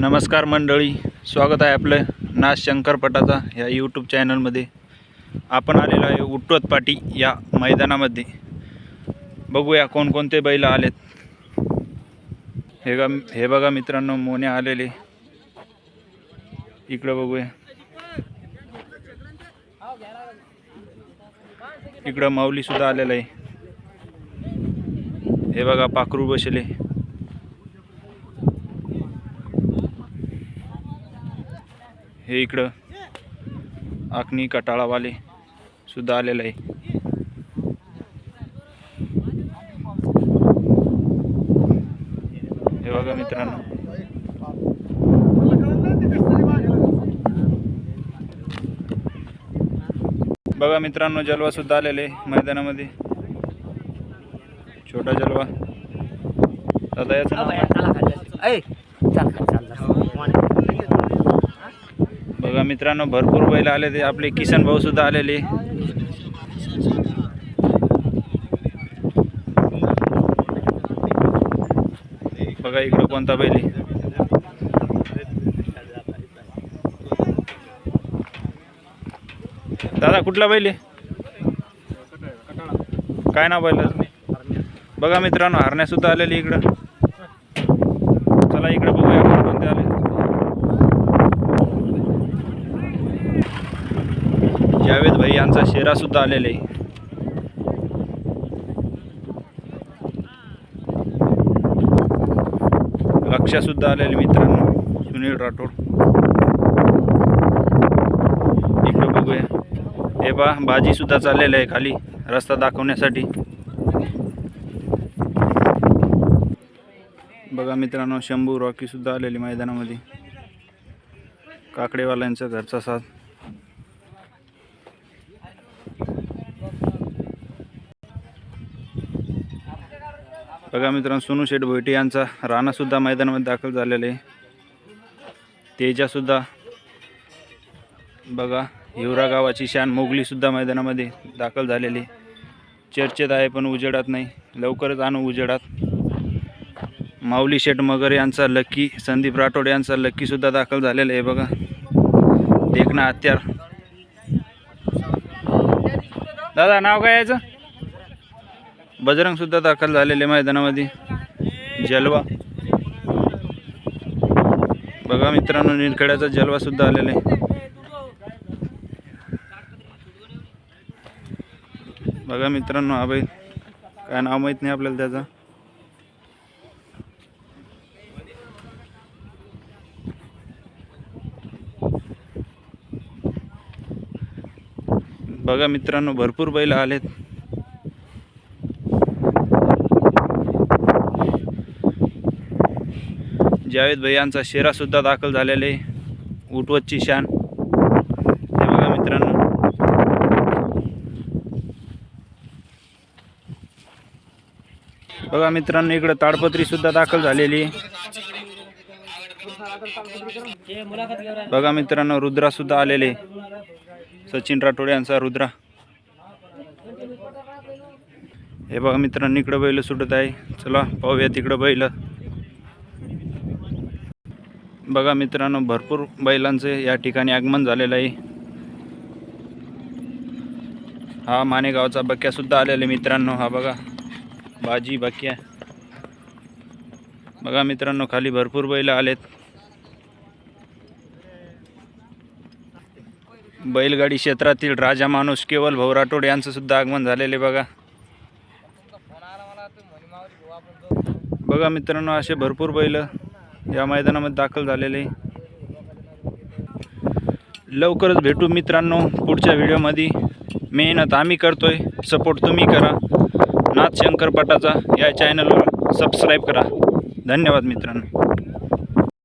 नमस्कार मंडळी स्वागत आहे आपलं नाश शंकरपटाचा या यूट्यूब चॅनलमध्ये आपण आलेलो आहे उट्टोत पाटी या मैदानामध्ये. बघूया कोणकोणते बैल आलेत. हे गा हे बघा मित्रांनो मोने आलेले. इकडं बघूया. इकडं माऊलीसुद्धा आलेलं आहे. हे बघा पाखरू बसले. हे इकडं. आखणी कटाळावाले सुद्धा आलेलं आहे. हे बघा मित्रांनो. बघा मित्रांनो जलवा सुद्धा आलेले आहे मैदानामध्ये. छोटा जलवा. दादा याचा बघा मित्रांनो भरपूर बैल आले ते. आपले किसन भाऊ सुद्धा आलेले. बघा इकडं कोणता बैल दादा कुठला बैल आहे? काय नाव बैल बघा मित्रांनो हरण्या सुद्धा आलेली इकडं चला इकडं बघूया कोणते आले जावेद भाई यांचा शेरा सुद्धा आलेला आहे. लक्षसुद्धा आलेले मित्रांनो. सुनील राठोड. इकडं बघूया. हे बा भाजीसुद्धा चाललेलं आहे खाली रस्ता दाखवण्यासाठी. बघा मित्रांनो शंभू रॉकीसुद्धा आलेली मैदानामध्ये. काकडेवाल्यांचा घरचा साथ. बघा मित्रांनो सोनू शेठ भोईटे यांचा राणासुद्धा मैदानामध्ये दाखल झालेला आहे. तेजासुद्धा बघा हिवरा गावाची शान मोगलीसुद्धा मैदानामध्ये दाखल झालेली आहे. चर्चेत आहे पण उजेडात नाही लवकरच आणू उजेडात. माऊली शेठ मगर यांचा लक्की संदीप राठोड यांचा लक्कीसुद्धा दाखल झालेला आहे बघा. देखना हत्यार. दादा नाव काय याचं? बजरंग सुद्धा दाखल झालेले मैदानामध्ये. जलवा. बघा मित्रांनो निरखेड्याचा जलवा सुद्धा आलेला आहे. बघा मित्रांनो हा बैल काय नाव माहीत नाही आपल्याला त्याचं. बघा मित्रांनो भरपूर बैल आलेत. जावेद भाई यांचा दाखल झालेला आहे. उठवतची शान. हे बघा मित्रांनो. बघा मित्रांनो इकडं ताडपत्रीसुद्धा दाखल झालेली आहे. बघा मित्रांनो रुद्रासुद्धा आलेले सचिन राठोड यांचा रुद्रा. हे बघा मित्रांनो इकडं बैल सुटत आहे. चला पाहूया तिकडं बैल. बघा मित्रांनो भरपूर बैलांचे या ठिकाणी आगमन झालेलं आहे. हा मानेगावचा बक्यासुद्धा आलेला आहे मित्रांनो हा बघा. बाजी बक्या. बघा मित्रांनो खाली भरपूर बैल आलेत. बैलगाडी क्षेत्रातील राजा माणूस केवल भाऊ राठोड यांचं सुद्धा आगमन झालेले बघा. बघा मित्रांनो असे भरपूर बैल या मैदानामध्ये दाखल झालेले. लवकरच भेटू मित्रांनो पुढच्या व्हिडिओमध्ये. मेहनत आम्ही करतोय सपोर्ट तुम्ही करा. नाथ शंकरपटाचा या चॅनलवर सबस्क्राईब करा. धन्यवाद मित्रांनो.